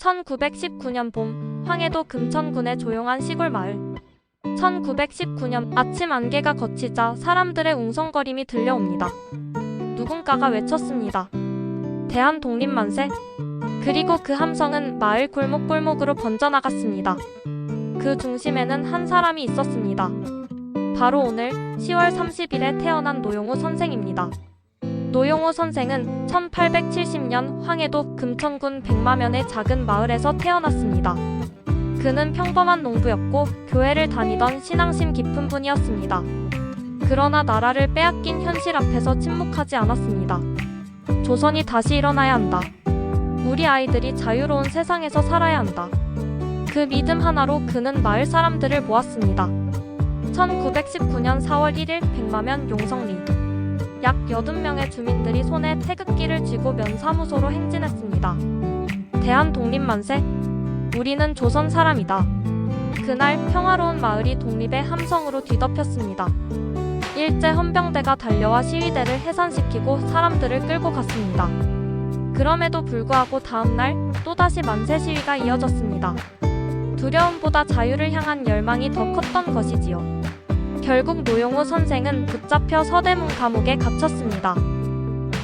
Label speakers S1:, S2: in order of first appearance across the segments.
S1: 1919년 봄 황해도 금천군의 조용한 시골 마을 1919년 아침 안개가 걷히자 사람들의 웅성거림이 들려옵니다. 누군가가 외쳤습니다. 대한 독립 만세. 그리고 그 함성은 마을 골목골목으로 번져나갔습니다. 그 중심에는 한 사람이 있었습니다. 바로 오늘 10월 30일에 태어난 노용우 선생입니다. 노용우 선생은 1870년 황해도 금천군 백마면의 작은 마을에서 태어났습니다. 그는 평범한 농부였고 교회를 다니던 신앙심 깊은 분이었습니다. 그러나 나라를 빼앗긴 현실 앞에서 침묵하지 않았습니다. 조선이 다시 일어나야 한다. 우리 아이들이 자유로운 세상에서 살아야 한다. 그 믿음 하나로 그는 마을 사람들을 모았습니다. 1919년 4월 1일 백마면 용성리 약 80명의 주민들이 손에 태극기를 쥐고 면사무소로 행진했습니다. 대한 독립 만세 우리는 조선 사람이다. 그날 평화로운 마을이 독립의 함성으로 뒤덮였습니다. 일제 헌병대가 달려와 시위대를 해산시키고 사람들을 끌고 갔습니다. 그럼에도 불구하고 다음날 또다시 만세 시위가 이어졌습니다. 두려움보다 자유를 향한 열망이 더 컸던 것이지요. 결국 노용우 선생은 붙잡혀 서대문 감옥에 갇혔습니다.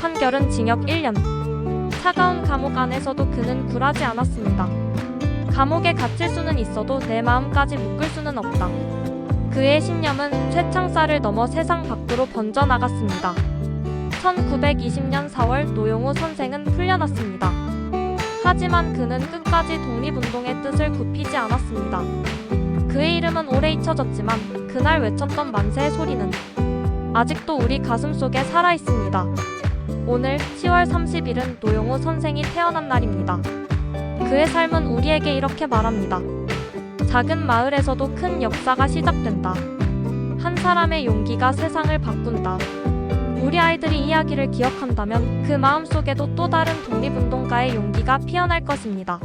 S1: 판결은 징역 1년. 차가운 감옥 안에서도 그는 굴하지 않았습니다. 감옥에 갇힐 수는 있어도 내 마음까지 묶을 수는 없다. 그의 신념은 쇠창살을 넘어 세상 밖으로 번져나갔습니다. 1920년 4월 노용우 선생은 풀려났습니다. 하지만 그는 끝까지 독립운동의 뜻을 굽히지 않았습니다. 그의 이름은 오래 잊혀졌지만 그날 외쳤던 만세의 소리는 아직도 우리 가슴 속에 살아 있습니다. 오늘 10월 30일은 노용우 선생이 태어난 날입니다. 그의 삶은 우리에게 이렇게 말합니다. 작은 마을에서도 큰 역사가 시작된다. 한 사람의 용기가 세상을 바꾼다. 우리 아이들이 이야기를 기억한다면 그 마음 속에도 또 다른 독립운동가의 용기가 피어날 것입니다.